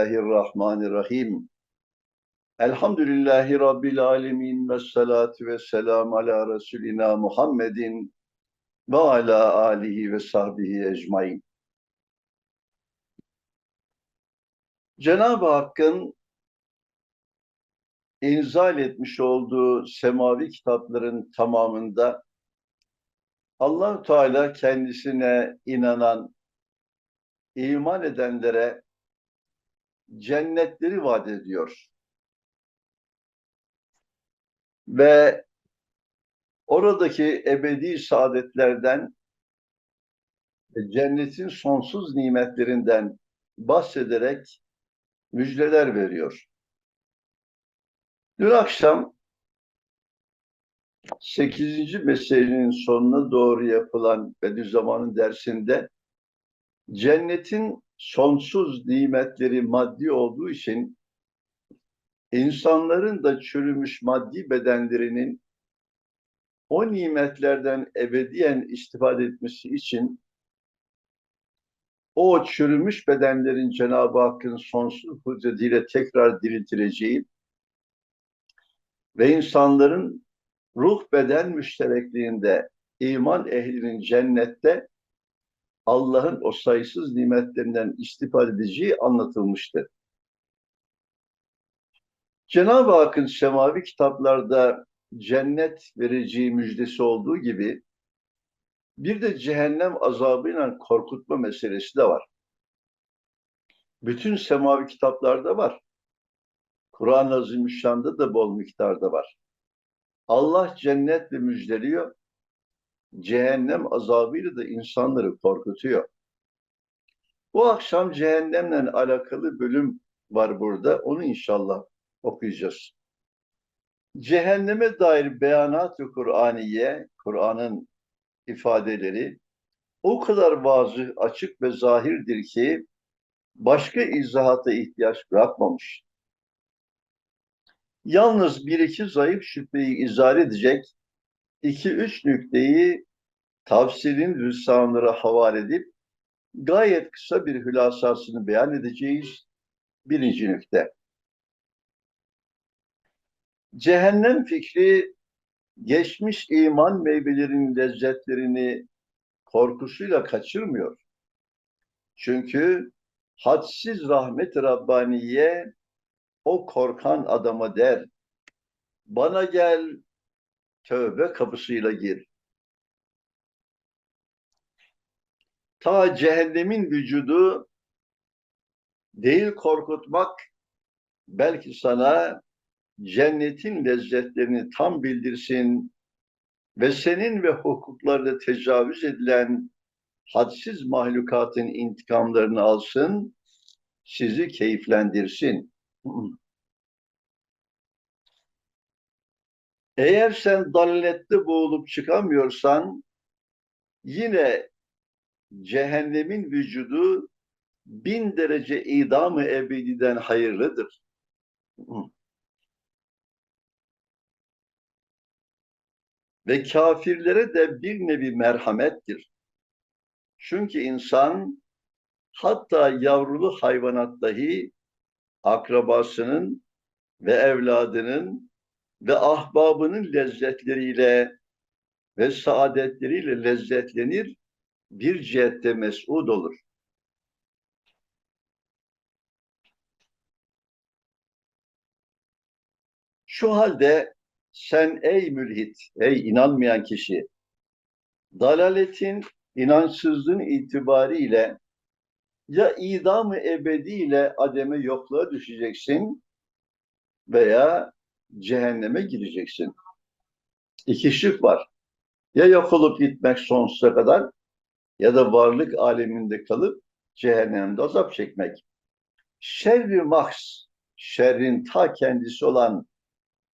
Bismillahirrahmanirrahim. Elhamdülillahi Rabbil alemin ve salatu ve selam ala Resulina Muhammedin ve ala alihi ve sahbihi ecmain. Cenab-ı Hakk'ın inzal etmiş olduğu semavi kitapların tamamında allah Teala kendisine inanan, iman edenlere cennetleri vaat ediyor. Ve oradaki ebedi saadetlerden cennetin sonsuz nimetlerinden bahsederek müjdeler veriyor. Dün akşam 8. meselenin sonuna doğru yapılan Bediüzzaman'ın dersinde cennetin sonsuz nimetleri maddi olduğu için insanların da çürümüş maddi bedenlerinin o nimetlerden ebediyen istifade etmesi için o çürümüş bedenlerin Cenab-ı Hakk'ın sonsuz kudretiyle tekrar diriltileceği ve insanların ruh beden müşterekliğinde iman ehlinin cennette Allah'ın o sayısız nimetlerinden istifade edeceği anlatılmıştır. Cenab-ı Hakk'ın semavi kitaplarda cennet vereceği müjdesi olduğu gibi bir de cehennem azabıyla korkutma meselesi de var. Bütün semavi kitaplarda var. Kur'an-ı Azimüşşan'da da bol miktarda var. Allah cennetle müjdeliyor, cehennem azabıyla da insanları korkutuyor. Bu akşam cehennemle alakalı bölüm var burada. Onu inşallah okuyacağız. Cehenneme dair beyanat-ı Kur'aniye, Kur'an'ın ifadeleri o kadar vazı, açık ve zahirdir ki başka izahata ihtiyaç bırakmamış. Yalnız bir iki zayıf şüpheyi izah edecek iki üç nükteyi tavsiyenin rüssamlara havale edip gayet kısa bir hülasasını beyan edeceğiz. Birinci nükte. Cehennem fikri geçmiş iman meyvelerinin lezzetlerini korkusuyla kaçırmıyor. Çünkü hadsiz rahmet Rabbaniye o korkan adama der, bana gel tövbe kapısıyla gir. Ta cehennemin vücudu değil korkutmak, belki sana cennetin lezzetlerini tam bildirsin ve senin ve hukuklarına tecavüz edilen hadsiz mahlukatın intikamlarını alsın, sizi keyiflendirsin. Eğer sen dalalette boğulup çıkamıyorsan yine cehennemin vücudu bin derece idamı ebediden hayırlıdır. Ve kafirlere de bir nevi merhamettir. Çünkü insan hatta yavrulu hayvanat dahi akrabasının ve evladının ve ahbabının lezzetleriyle ve saadetleriyle lezzetlenir, bir cihette mes'ud olur. Şu halde sen ey mülhit, ey inanmayan kişi, dalaletin, inançsızlığın itibariyle ya idam-ı ebediyle ademe yokluğa düşeceksin veya cehenneme gireceksin. İki şık var. Ya yok olup gitmek sonsuza kadar ya da varlık aleminde kalıp cehennemde azap çekmek. Şerri mahs, şerrin ta kendisi olan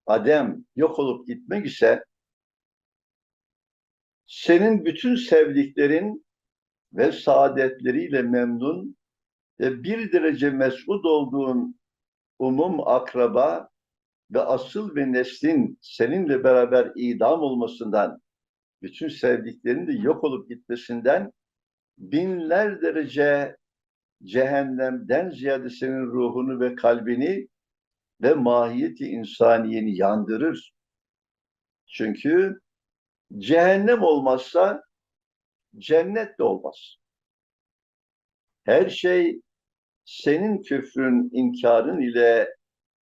Adem yok olup gitmek ise senin bütün sevdiklerin ve saadetleriyle memnun ve bir derece mesut olduğun umum akraba ve asıl ve neslin seninle beraber idam olmasından, bütün sevdiklerinin de yok olup gitmesinden binler derece cehennemden ziyade senin ruhunu ve kalbini ve mahiyeti insaniyeni yandırır. Çünkü cehennem olmazsa cennet de olmaz. Her şey senin küfrün, inkarın ile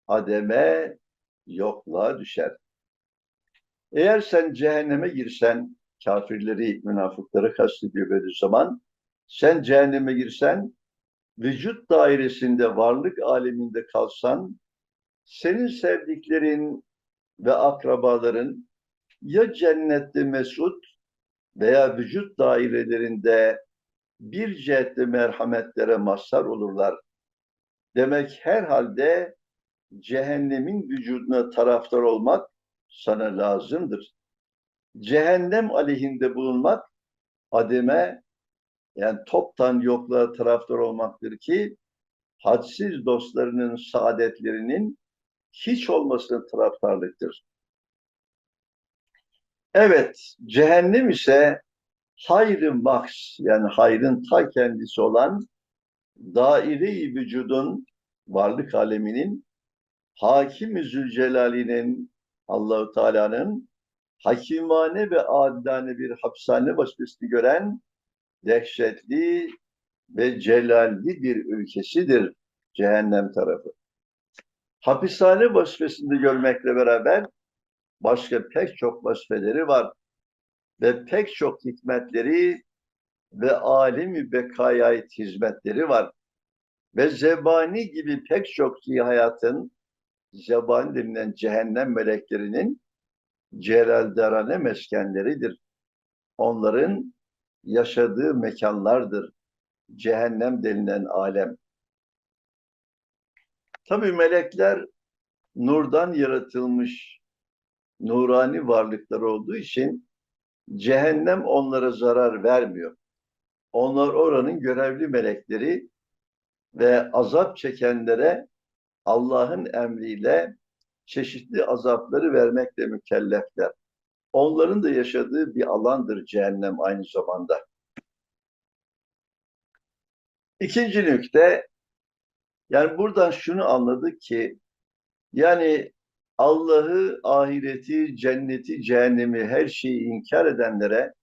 ademe, yokluğa düşer. Eğer sen cehenneme girsen, kafirleri, münafıkları kastediyor böyle zaman, sen cehenneme girsen, vücut dairesinde, varlık aleminde kalsan, senin sevdiklerin ve akrabaların ya cennette mesut veya vücut dairelerinde bir cihette merhametlere mazhar olurlar. Demek herhalde cehennemin vücuduna taraftar olmak sana lazımdır. Cehennem aleyhinde bulunmak ademe yani toptan yokluğa taraftar olmaktır ki hadsiz dostlarının saadetlerinin hiç olmasına taraftarlıktır. Evet, cehennem ise hayrı maks yani hayrın ta kendisi olan daire-i vücudun varlık aleminin Hakim-i Zülcelal'inin Allahu Teala'nın hakimane ve adilane bir hapishane vazifesini gören dehşetli ve celalli bir ülkesidir cehennem tarafı. Hapishane vazifesini görmekle beraber başka pek çok vazifeleri var ve pek çok hikmetleri ve alemi bekaya ait hizmetleri var. Ve zebani gibi pek çok hayatın zebani denilen cehennem meleklerinin celaldarane meskenleridir. Onların yaşadığı mekanlardır. Cehennem denilen alem. Tabii melekler nurdan yaratılmış nurani varlıklar olduğu için cehennem onlara zarar vermiyor. Onlar oranın görevli melekleri ve azap çekenlere Allah'ın emriyle çeşitli azapları vermekle mükellefler. Onların da yaşadığı bir alandır cehennem aynı zamanda. İkinci nükte, yani buradan şunu anladık ki, yani Allah'ı, ahireti, cenneti, cehennemi, her şeyi inkar edenlere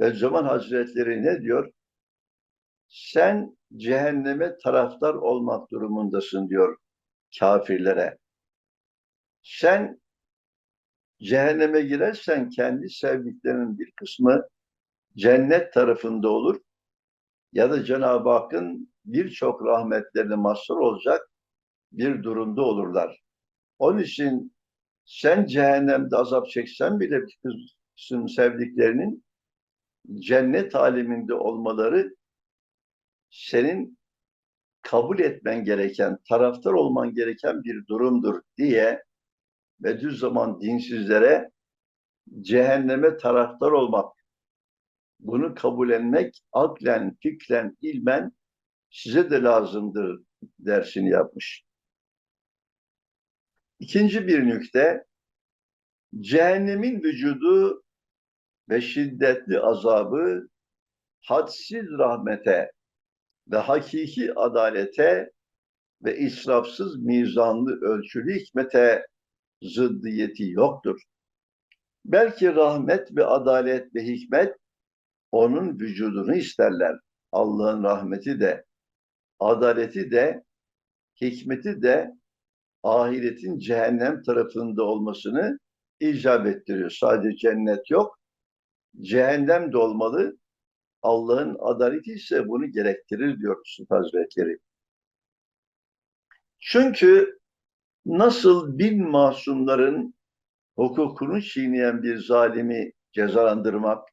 ve zaman hazretleri ne diyor? Sen cehenneme taraftar olmak durumundasın diyor kafirlere. Sen cehenneme girersen kendi sevdiklerinin bir kısmı cennet tarafında olur ya da Cenab-ı Hakk'ın birçok rahmetlerine mazhar olacak bir durumda olurlar. Onun için sen cehennemde azap çeksen bile bir kısım sevdiklerinin cennet aleminde olmaları senin kabul etmen gereken, taraftar olman gereken bir durumdur diye Bediüzzaman dinsizlere cehenneme taraftar olmak, bunu kabullenmek aklen, fikren, ilmen size de lazımdır dersini yapmış. İkinci bir nükte, cehennemin vücudu ve şiddetli azabı hadsiz rahmete ve hakiki adalete ve israfsız mizanlı ölçülü hikmete zıddiyeti yoktur. Belki rahmet ve adalet ve hikmet onun vücudunu isterler. Allah'ın rahmeti de, adaleti de, hikmeti de ahiretin cehennem tarafında olmasını icap ettiriyor. Sadece cennet yok, cehennem de olmalı. Allah'ın adaleti ise bunu gerektirir diyor Yusuf Hazretleri. Çünkü nasıl bin masumların hukukunu çiğneyen bir zalimi cezalandırmak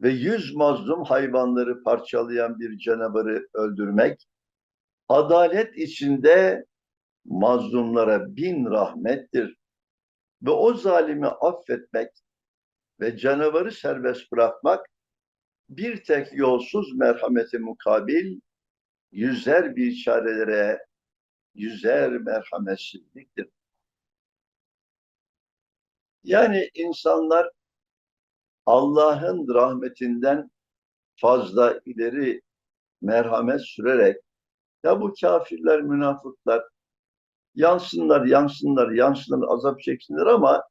ve yüz mazlum hayvanları parçalayan bir canavarı öldürmek, adalet içinde mazlumlara bin rahmettir. Ve o zalimi affetmek ve canavarı serbest bırakmak bir tek yolsuz merhameti mukabil yüzer bir çarelere yüzer merhametsizliktir. Yani insanlar Allah'ın rahmetinden fazla ileri merhamet sürerek ya bu kafirler, münafıklar yansınlar, yansınlar, yansınlar, azap çeksinler ama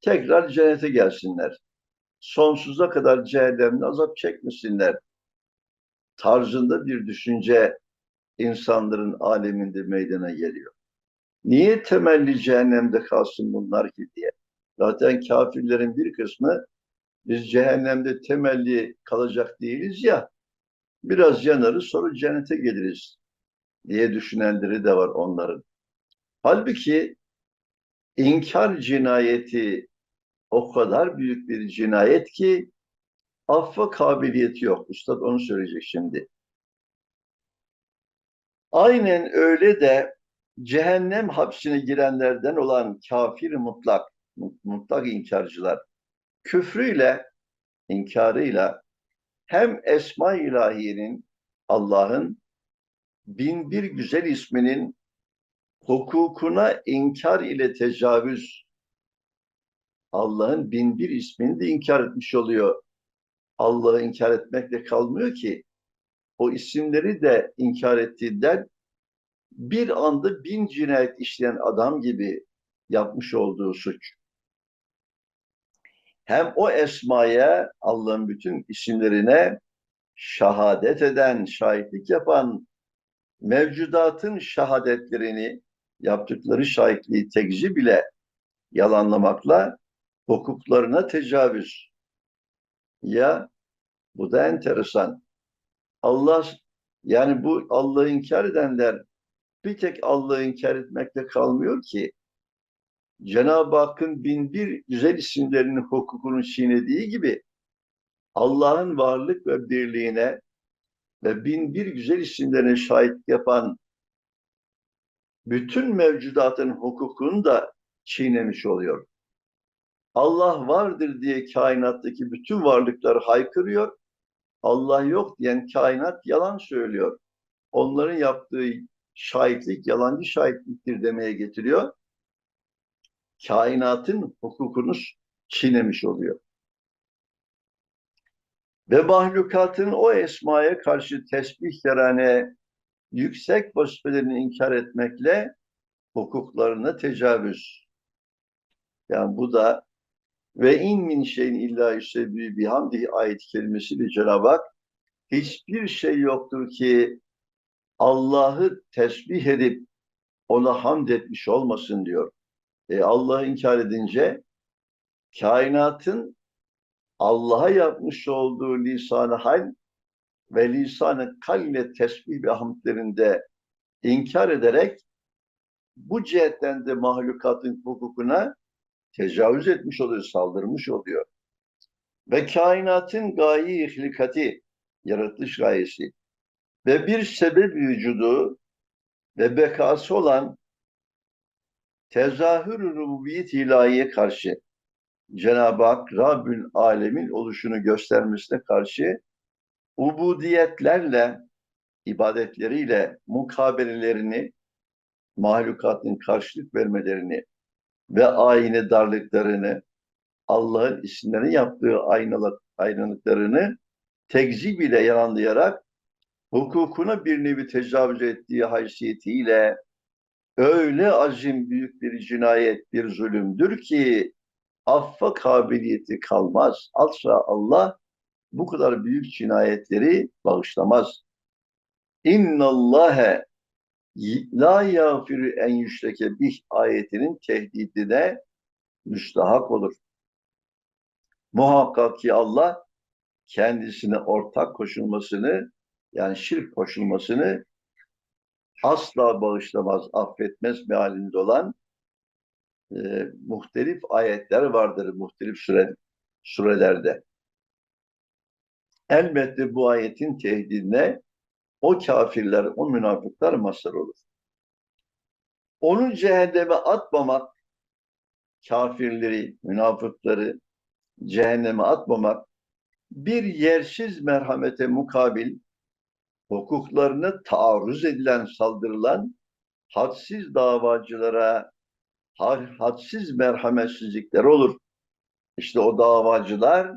tekrar cennete gelsinler. Sonsuza kadar cehennemde azap çekmesinler. Tarzında bir düşünce insanların aleminde meydana geliyor. Niye temelli cehennemde kalsın bunlar ki diye. Zaten kafirlerin bir kısmı biz cehennemde temelli kalacak değiliz ya biraz yanarız sonra cennete geliriz diye düşünenleri de var onların. Halbuki inkar cinayeti o kadar büyük bir cinayet ki affa kabiliyeti yok. Üstad onu söyleyecek şimdi. Aynen öyle de cehennem hapsine girenlerden olan kafir mutlak, mutlak inkarcılar küfrüyle, inkarıyla hem Esma ilahiyenin Allah'ın bin bir güzel isminin hukukuna inkar ile tecavüz Allah'ın bin bir ismini de inkar etmiş oluyor. Allah'ı inkar etmekle kalmıyor ki o isimleri de inkar ettiğinden bir anda bin cinayet işleyen adam gibi yapmış olduğu suç. Hem o esmaya Allah'ın bütün isimlerine şahadet eden, şahitlik yapan mevcudatın şahadetlerini yaptıkları şahitliği tekzi bile yalanlamakla hukuklarına tecavüz. Ya bu da enteresan. Allah yani bu Allah'ı inkar edenler bir tek Allah'ı inkar etmekle kalmıyor ki. Cenab-ı Hakk'ın bin bir güzel isimlerinin hukukunu çiğnediği gibi Allah'ın varlık ve birliğine ve bin bir güzel isimlerine şahit yapan bütün mevcudatın hukukunu da çiğnemiş oluyor. Allah vardır diye kainattaki bütün varlıklar haykırıyor. Allah yok diyen kainat yalan söylüyor. Onların yaptığı şahitlik yalancı şahitliktir demeye getiriyor. Kainatın hukukunu çiğnemiş oluyor. Ve mahlukatın o esmaya karşı tesbihlerine yüksek vazifelerini inkar etmekle hukuklarına tecavüz. Yani bu da ve in min şeyin illa yüsebbi bihamdihi ayet kelimesiyle Cenab-ı Hak hiçbir şey yoktur ki Allah'ı tesbih edip ona hamd etmiş olmasın diyor. E, Allah'ı inkar edince kainatın Allah'a yapmış olduğu lisan-ı hal ve lisan-ı kal ile tesbih ve hamdlerinde inkar ederek bu cihetten de mahlukatın hukukuna tecavüz etmiş oluyor, saldırmış oluyor. Ve kainatın gayi ihlikati, yaratılış gayesi ve bir sebep vücudu ve bekası olan tezahür rububiyet ilahiye karşı Cenab-ı Hak Rabbül Alemin oluşunu göstermesine karşı ubudiyetlerle, ibadetleriyle mukabelelerini, mahlukatın karşılık vermelerini ve ayine darlıklarını, Allah'ın isimlerini yaptığı aynalık, aynalıklarını tekzip ile yalanlayarak hukukuna bir nevi tecavüz ettiği haysiyetiyle öyle azim büyük bir cinayet, bir zulümdür ki affa kabiliyeti kalmaz. Asla Allah bu kadar büyük cinayetleri bağışlamaz. İnnallâhe la yağfiru en yüşreke bih ayetinin tehdidine müstahak olur. Muhakkak ki Allah kendisine ortak koşulmasını yani şirk koşulmasını asla bağışlamaz, affetmez mealinde olan e, muhtelif ayetler vardır muhtelif süre, surelerde. Elbette bu ayetin tehdidine o kafirler, o münafıklar mazhar olur. Onu cehenneme atmamak, kafirleri, münafıkları cehenneme atmamak, bir yersiz merhamete mukabil, hukuklarını taarruz edilen, saldırılan, hadsiz davacılara, hadsiz merhametsizlikler olur. İşte o davacılar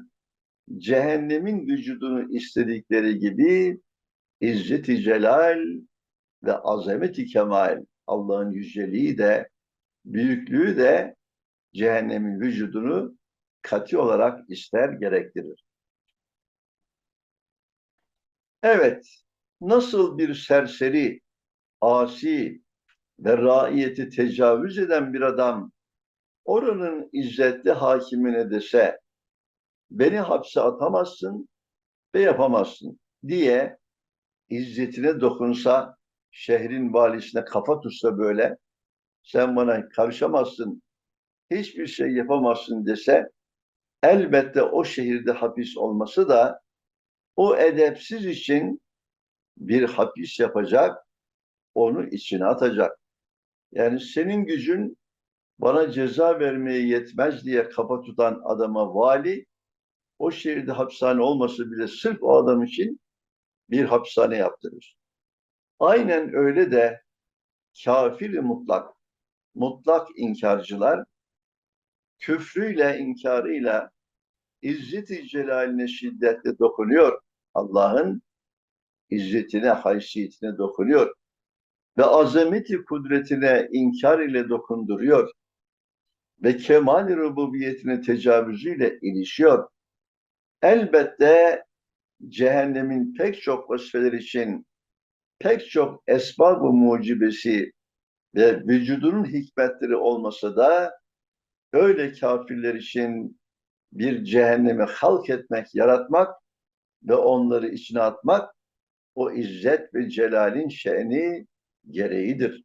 cehennemin vücudunu istedikleri gibi İzzeti celal ve azameti kemal Allah'ın yüceliği de büyüklüğü de cehennemin vücudunu katı olarak ister gerektirir. Evet, nasıl bir serseri, asi ve raiyeti tecavüz eden bir adam oranın izzetli hakimine dese beni hapse atamazsın ve yapamazsın diye izzetine dokunsa şehrin valisine kafa tutsa böyle sen bana karışamazsın hiçbir şey yapamazsın dese elbette o şehirde hapis olması da o edepsiz için bir hapis yapacak, onu içine atacak. Yani senin gücün bana ceza vermeye yetmez diye kafa tutan adama vali, o şehirde hapishane olması bile sırf o adam için bir hapishane yaptırır. Aynen öyle de kafir mutlak, mutlak inkarcılar küfrüyle, inkarıyla İzzet-i Celaline şiddetle dokunuyor. Allah'ın izzetine, haysiyetine dokunuyor. Ve azameti kudretine inkar ile dokunduruyor. Ve kemal rububiyetine tecavüzüyle ilişiyor. Elbette cehennemin pek çok vasfeler için pek çok esbab-ı mucibesi ve vücudunun hikmetleri olmasa da öyle kafirler için bir cehennemi halk etmek, yaratmak ve onları içine atmak o izzet ve celalin şeni gereğidir.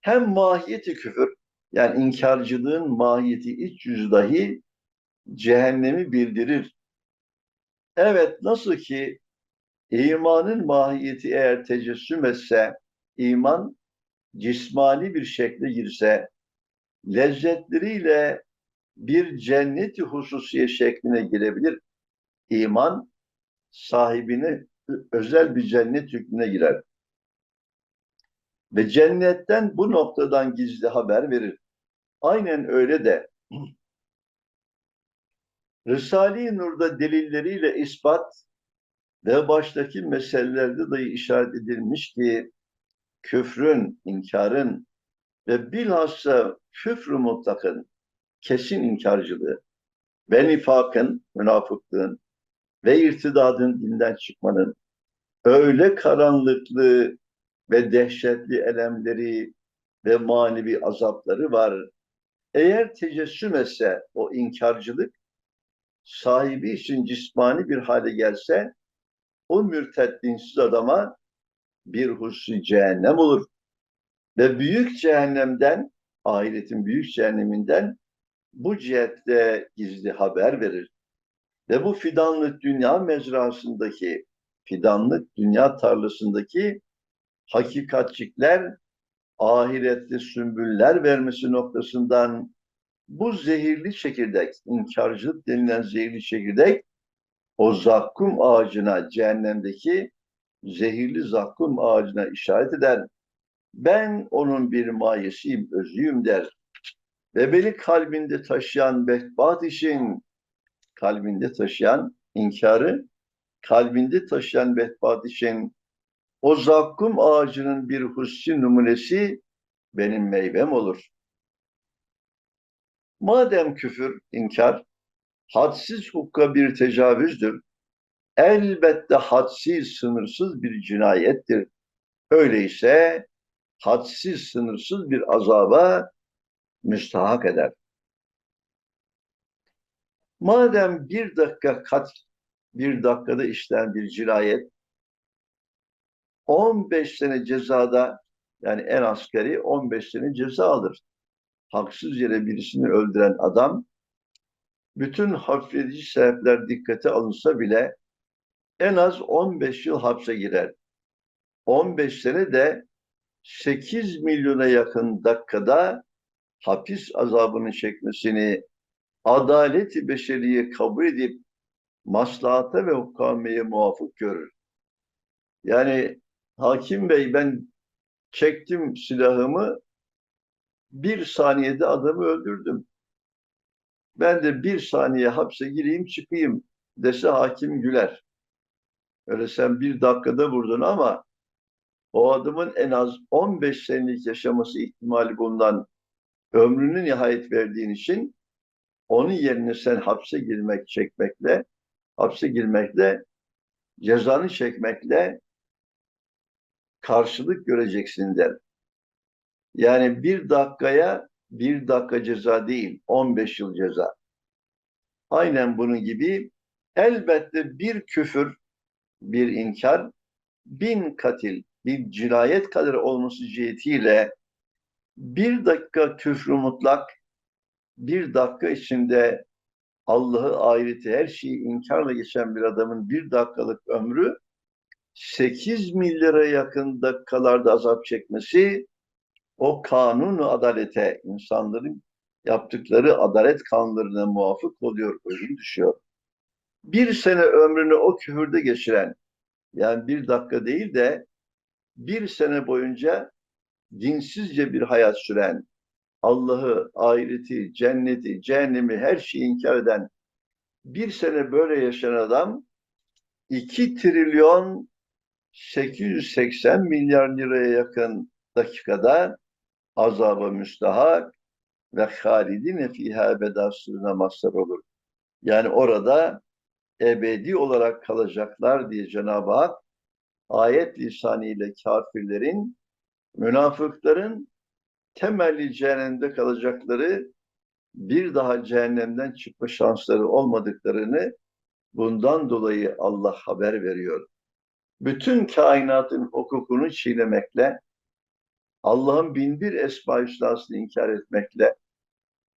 Hem mahiyeti küfür, yani inkarcılığın mahiyeti iç yüzü dahi cehennemi bildirir. Evet, nasıl ki imanın mahiyeti eğer tecessüm etse, iman cismani bir şekle girse, lezzetleriyle bir cenneti hususiye şekline girebilir. İman sahibine özel bir cennet hükmüne girer. Ve cennetten bu noktadan gizli haber verir. Aynen öyle de Risale-i Nur'da delilleriyle ispat ve baştaki meselelerde dahi işaret edilmiş ki küfrün, inkarın ve bilhassa küfrü mutlakın kesin inkarcılığı ve nifakın, münafıklığın ve irtidadın dinden çıkmanın öyle karanlıklı ve dehşetli elemleri ve manevi azapları var. Eğer tecessüm etse o inkarcılık sahibi için cismani bir hale gelse o mürted dinsiz adama bir hususi cehennem olur. Ve büyük cehennemden, ahiretin büyük cehenneminden bu cihette gizli haber verir. Ve bu fidanlık dünya mezrasındaki, fidanlık dünya tarlasındaki hakikatçikler ahirette sümbüller vermesi noktasından bu zehirli çekirdek, inkarcılık denilen zehirli çekirdek o zakkum ağacına, cehennemdeki zehirli zakkum ağacına işaret eder. Ben onun bir mayesiyim, özüyüm der. Ve beni kalbinde taşıyan behbat için, kalbinde taşıyan inkarı, kalbinde taşıyan behbat için o zakkum ağacının bir hususi numunesi benim meyvem olur. Madem küfür, inkar, hadsiz hukka bir tecavüzdür, elbette hadsiz, sınırsız bir cinayettir. Öyleyse hadsiz, sınırsız bir azaba müstahak eder. Madem bir dakika kat, bir dakikada işlenen bir cinayet 15 sene cezada yani en askeri 15 sene ceza alır. Haksız yere birisini öldüren adam bütün hafifletici sebepler dikkate alınsa bile en az 15 yıl hapse girer. 15 sene de 8 milyona yakın dakikada hapis azabını çekmesini adaleti beşeriye kabul edip maslahata ve hukameye muvafık görür. Yani hakim bey ben çektim silahımı bir saniyede adamı öldürdüm. Ben de bir saniye hapse gireyim çıkayım dese hakim güler. Öyle sen bir dakikada vurdun ama o adamın en az 15 senelik yaşaması ihtimali bulunan ömrünü nihayet verdiğin için onun yerine sen hapse girmek, çekmekle, hapse girmekle, cezanı çekmekle karşılık göreceksin der. Yani bir dakikaya bir dakika ceza değil, 15 yıl ceza. Aynen bunun gibi elbette bir küfür, bir inkar, bin katil, bir cinayet kadar olması cihetiyle bir dakika küfrü mutlak, bir dakika içinde Allah'ı, ahireti, her şeyi inkarla geçen bir adamın bir dakikalık ömrü 8 milyara yakın dakikalarda azap çekmesi o kanunu adalete, insanların yaptıkları adalet kanunlarına muvafık oluyor, uygun düşüyor. Bir sene ömrünü o küfürde geçiren, yani bir dakika değil de bir sene boyunca dinsizce bir hayat süren, Allah'ı, ahireti, cenneti, cehennemi, her şeyi inkar eden bir sene böyle yaşayan adam 2 trilyon 880 milyar liraya yakın dakikada azaba müstahak ve halidine fiha ebeda sırrına mazhar olur. Yani orada ebedi olarak kalacaklar diye Cenab-ı Hak ayet lisanıyla kafirlerin, münafıkların temelli cehennemde kalacakları bir daha cehennemden çıkma şansları olmadıklarını bundan dolayı Allah haber veriyor. Bütün kainatın hukukunu çiğnemekle, Allah'ın binbir esma hüsnasını inkar etmekle,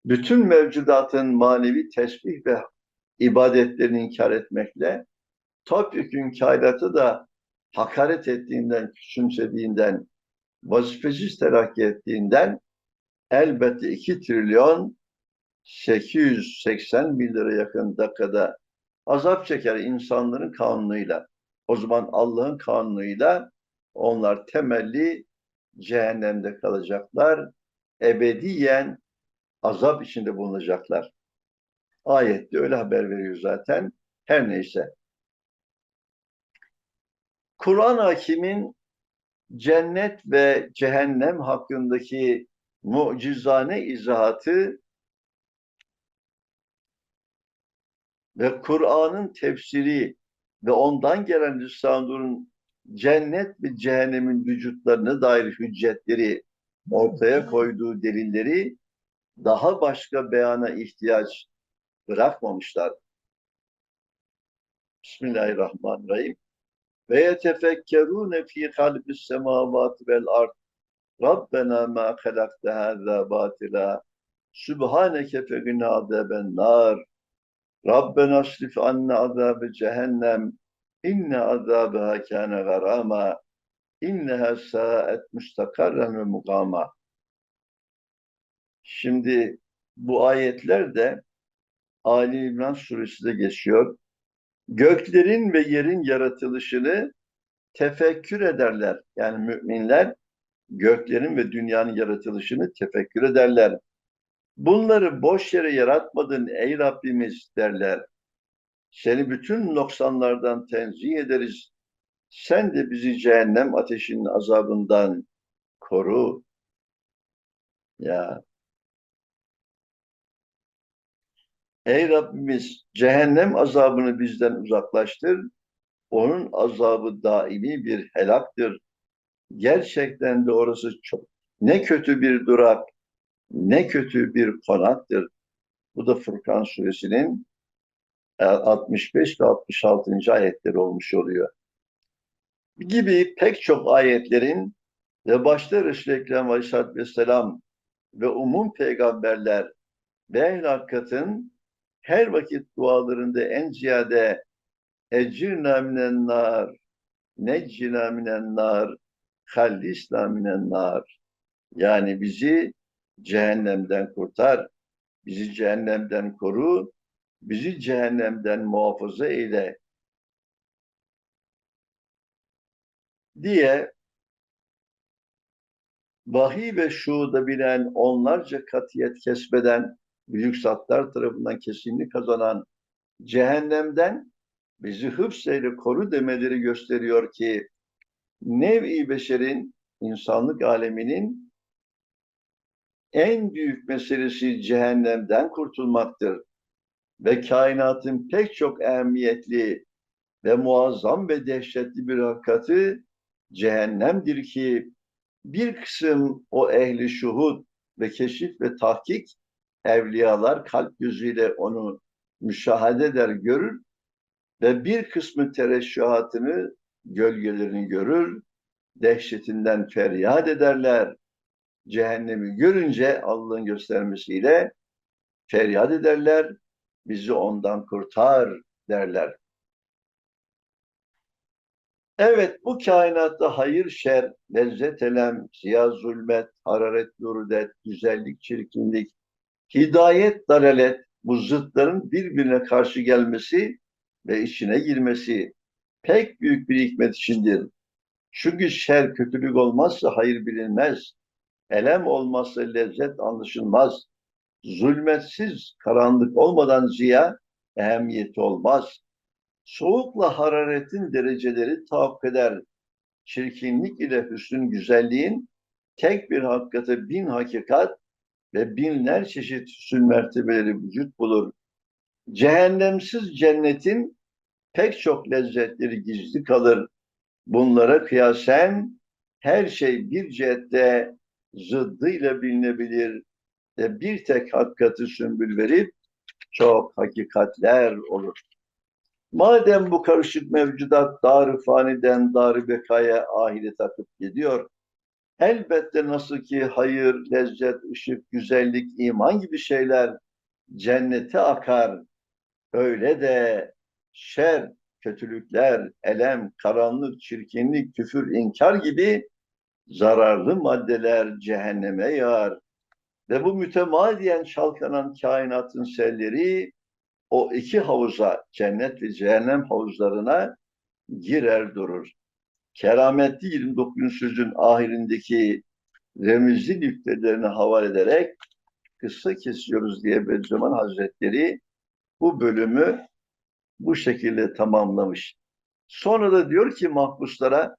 bütün mevcudatın manevi tesbih ve ibadetlerini inkar etmekle, topyekun kainatı da hakaret ettiğinden, küçümsediğinden, vazifesiz terakki ettiğinden elbette 2 trilyon 880 bin lira yakın dakikada azap çeker insanların kanunuyla. O zaman Allah'ın kanunuyla onlar temelli cehennemde kalacaklar. Ebediyen azap içinde bulunacaklar. Ayette öyle haber veriyor zaten. Her neyse. Kur'an hakimin cennet ve cehennem hakkındaki mucizane izahatı ve Kur'an'ın tefsiri ve ondan gelen Risale-i cennet ve cehennemin vücutlarına dair hüccetleri ortaya koyduğu delilleri daha başka beyana ihtiyaç bırakmamışlar. Bismillahirrahmanirrahim. Ve yetefekkerûne fî halbis semâvâti vel ard. Rabbena mâ halakte hâzâ bâtilâ. Sübhâneke fegina azâben nâr. Rabbena asrif anne azâbe cehennem. İnne azâbeha kâne garâmâ. İnneha sâet müstakarren ve mukâmâ. Şimdi bu ayetler de Ali İmran suresinde geçiyor. Göklerin ve yerin yaratılışını tefekkür ederler. Yani müminler göklerin ve dünyanın yaratılışını tefekkür ederler. Bunları boş yere yaratmadın ey Rabbimiz derler. Seni bütün noksanlardan tenzih ederiz. Sen de bizi cehennem ateşinin azabından koru. Ya Ey Rabbimiz cehennem azabını bizden uzaklaştır. Onun azabı daimi bir helaktır. Gerçekten de orası çok ne kötü bir durak, ne kötü bir konaktır. Bu da Furkan suresinin 65 e, ve 66. ayetleri olmuş oluyor. Gibi pek çok ayetlerin ve başta Resul-i Ekrem Aleyhisselatü Vesselam ve umum peygamberler ve ehl hakikatin her vakit dualarında en ziyade ecirna minen nar, neccina minen nar, hallisna minen. Yani bizi cehennemden kurtar, bizi cehennemden koru, bizi cehennemden muhafaza eyle diye vahiy ve şuuda bilen onlarca katiyet kesbeden büyük zatlar tarafından kesinlik kazanan cehennemden bizi hıfzeyle koru demeleri gösteriyor ki nev-i beşerin, insanlık aleminin en büyük meselesi cehennemden kurtulmaktır. Ve kainatın pek çok ehemmiyetli ve muazzam ve dehşetli bir hakikati cehennemdir ki bir kısım o ehli şuhud ve keşif ve tahkik evliyalar kalp gözüyle onu müşahede eder, görür ve bir kısmı tereşşuhatını, gölgelerini görür, dehşetinden feryat ederler. Cehennemi görünce Allah'ın göstermesiyle feryat ederler, bizi ondan kurtar derler. Evet bu kainatta hayır şer, lezzet elem, ziya zulmet, hararet nurudet, güzellik çirkinlik, hidayet dalalet bu zıtların birbirine karşı gelmesi ve içine girmesi pek büyük bir hikmet içindir. Çünkü şer kötülük olmazsa hayır bilinmez. Elem olmazsa lezzet anlaşılmaz. Zulmetsiz karanlık olmadan ziya ehemmiyeti olmaz. Soğukla hararetin dereceleri tahakkuk eder. Çirkinlik ile hüsnün güzelliğin tek bir hakikate bin hakikat ve binler çeşit hüsn mertebeleri vücut bulur. Cehennemsiz cennetin pek çok lezzetleri gizli kalır. Bunlara kıyasen her şey bir cihette zıddıyla bilinebilir bir tek hakikati sümbül verip çok hakikatler olur. Madem bu karışık mevcudat dar-ı faniden dar-ı bekaya ahiret akıp gidiyor, elbette nasıl ki hayır, lezzet, ışık, güzellik, iman gibi şeyler cennete akar, öyle de şer, kötülükler, elem, karanlık, çirkinlik, küfür, inkar gibi zararlı maddeler cehenneme yağar. Ve bu mütemadiyen çalkanan kainatın selleri o iki havuza, cennet ve cehennem havuzlarına girer durur. Kerametli 29. sözün ahirindeki remizli nüktelerine havale ederek kısa kesiyoruz diye Bediüzzaman Hazretleri bu bölümü bu şekilde tamamlamış. Sonra da diyor ki mahpuslara,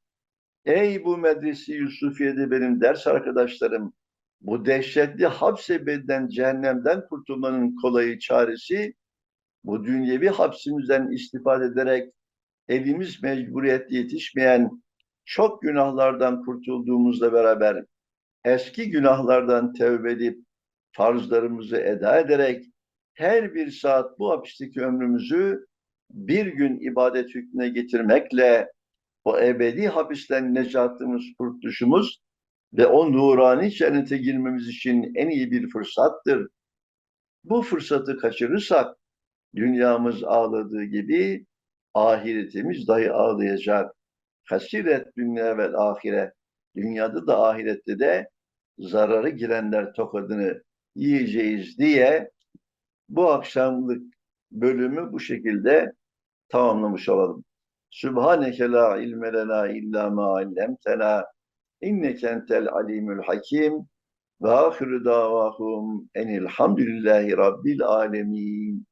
ey bu medresi Yusufiye'de benim ders arkadaşlarım, bu dehşetli hapsebeden cehennemden kurtulmanın kolayı çaresi, bu dünyevi hapsimizden istifade ederek elimiz mecburiyette yetişmeyen çok günahlardan kurtulduğumuzla beraber eski günahlardan tevbe edip farzlarımızı eda ederek her bir saat bu hapisteki ömrümüzü bir gün ibadet hükmüne getirmekle o ebedi hapisten necatımız, kurtuluşumuz ve o nurani cennete girmemiz için en iyi bir fırsattır. Bu fırsatı kaçırırsak dünyamız ağladığı gibi ahiretimiz dahi ağlayacak. Hasiret dünya ve ahire. Dünyada da ahirette de zararı girenler tokadını yiyeceğiz diye bu akşamlık bölümü bu şekilde tamamlamış olalım. Sübhaneke la ilme lena illa ma allemtena inneke entel alimul hakim ve ahiru davahum enilhamdülillahi rabbil alemin.